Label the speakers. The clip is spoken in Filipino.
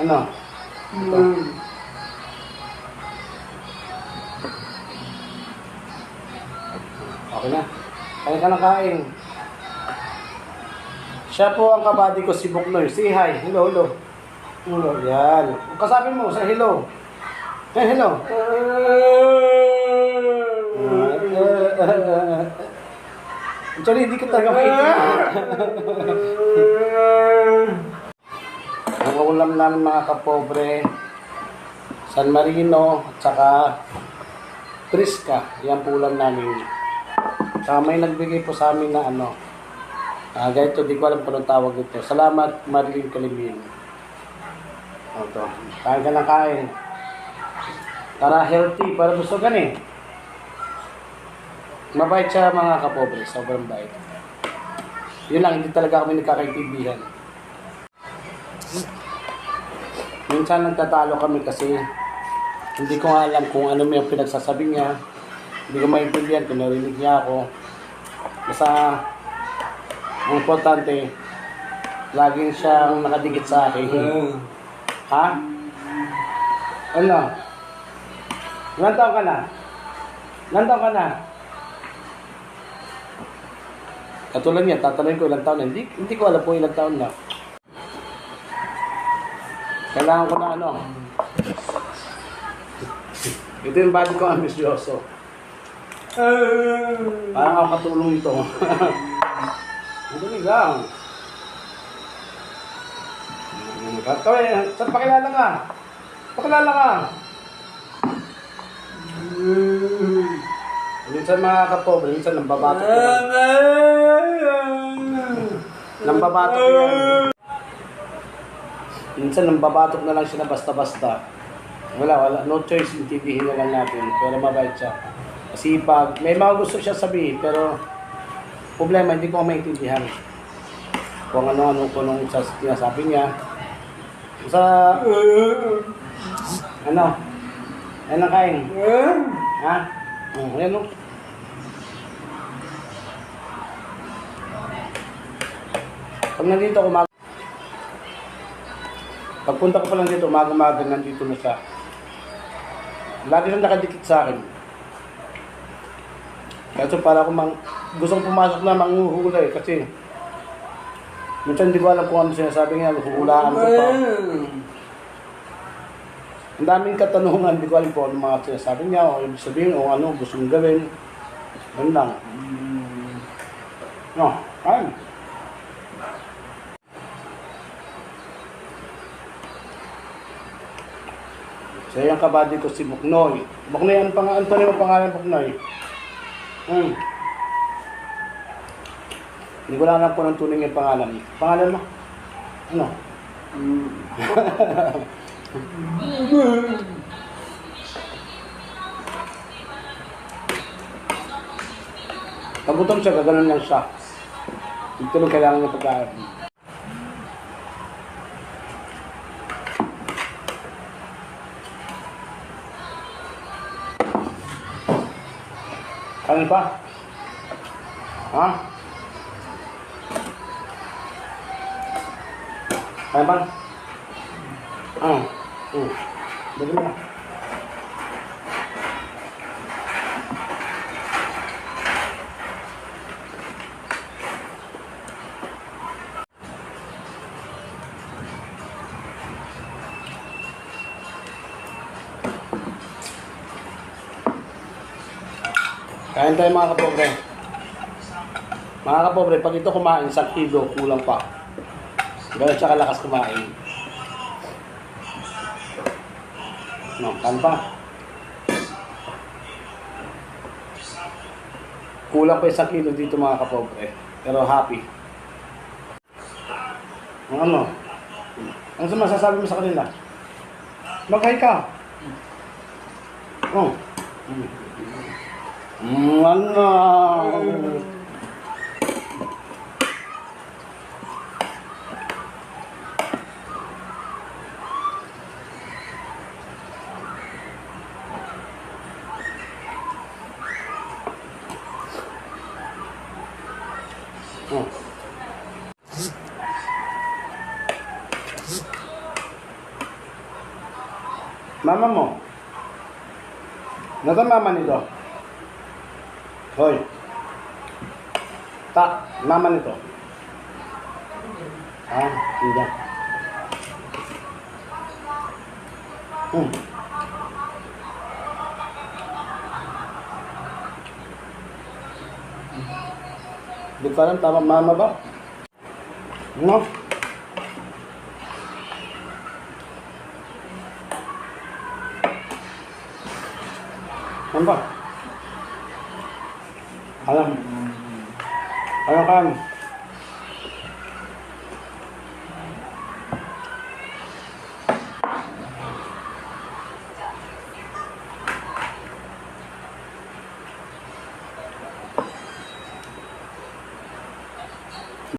Speaker 1: Ano? Ito. Okay na. Kain ka na kain. Siya po ang kabady ko si Buknoy. Say hi. Hello, hello. Hello, yan. Kasabi mo sa hello. Eh, hello. Actually, hindi ko talaga maintindihan. Ulam namin mga kapobre, San Marino, at saka Prisca. Yan po ulam namin. Saka may nagbigay po sa amin na ano, ah ganito, di ko alam kung tawag ito. Salamat, Marilyn Kalimin. Ito, kain ka ng kain. Para healthy, para gusto gan eh. Mabait siya mga kapobre, sobrang bait. Yun lang, hindi talaga kami nagkakaintindihan. Minsan nagtatalo kami kasi hindi ko alam kung ano may pinagsasabi niya. Hindi ko maintindihan kung narinig niya ako. Basta, ang importante, laging siyang nakadikit sa akin. Ha? Ano? Ilan taon ka na? Ilan taon ka na? Katulad niya, tatanungin ko ilang taon na. Hindi, hindi ko alam po ilang taon na. Kailangan ko na ano. Ito yung body ko ambisyoso. Parang ako katulong ito. Hindi lang. Kawin, saan pakilala ka? Pakilala ka. Minsan mga kapobre, minsan nambabato ko lang. Nambabato ko yan. Minsan nambabatok na lang siya na basta-basta. Wala, wala. No choice, intindihin na lang natin. Pero mabait siya. Kasi pag may mga gusto siya sabihin, pero problema, hindi ko maintindihan. Kung ano-ano ko nung sa sinasabi niya. Sa... Ano? Ano kain? Ha? Oh, ayan o. Pag nandito ako, mag- Pagpunta ko pa lang dito, umaga-umaga nandito na siya. Lagi siyang nakadikit sa akin. Kaso para ako mang, gusto kong pumasok na manghuhulay kasi minsan hindi ko alam kung ano sinasabi niya, huhulaan ko pa. Ang daming katanungan, hindi ko alam kung ano mga sinasabi niya o ibig sabihin o ano gusto kong gawin. Yun lang. No, kain. So yung kabady ko si Buknoy. Buknoy, ano pang ano pa pangalan Buknoy? Hmm. Hindi ko lang alam kung anong tunay yung pangalan. Pangalan mo? Ano? Pag gutom siya, gaganon lang siya. Ito lang kailangan niya pagkain. Kanin pa? Ha? Kanin pa? Ah. Hmm. Dali na. Kain tayo mga kapobre. Mga kapobre, pag ito kumain, isang kilo, kulang pa. Ganun siya kalakas kumain. No, kain pa. Kulang pa isang kilo dito mga kapobre. Pero happy. Ano? Ano sa masasabi mo sa kanila? Mag-hi ka. Oh. Mm, ano? Oh. Mama mo. Nasa mama nito? Hoy. Ta, mama nito. Ah, hindi. Hmm. Di ko alam, tama mama ba? No? Ano ba? Alam. Ano kan?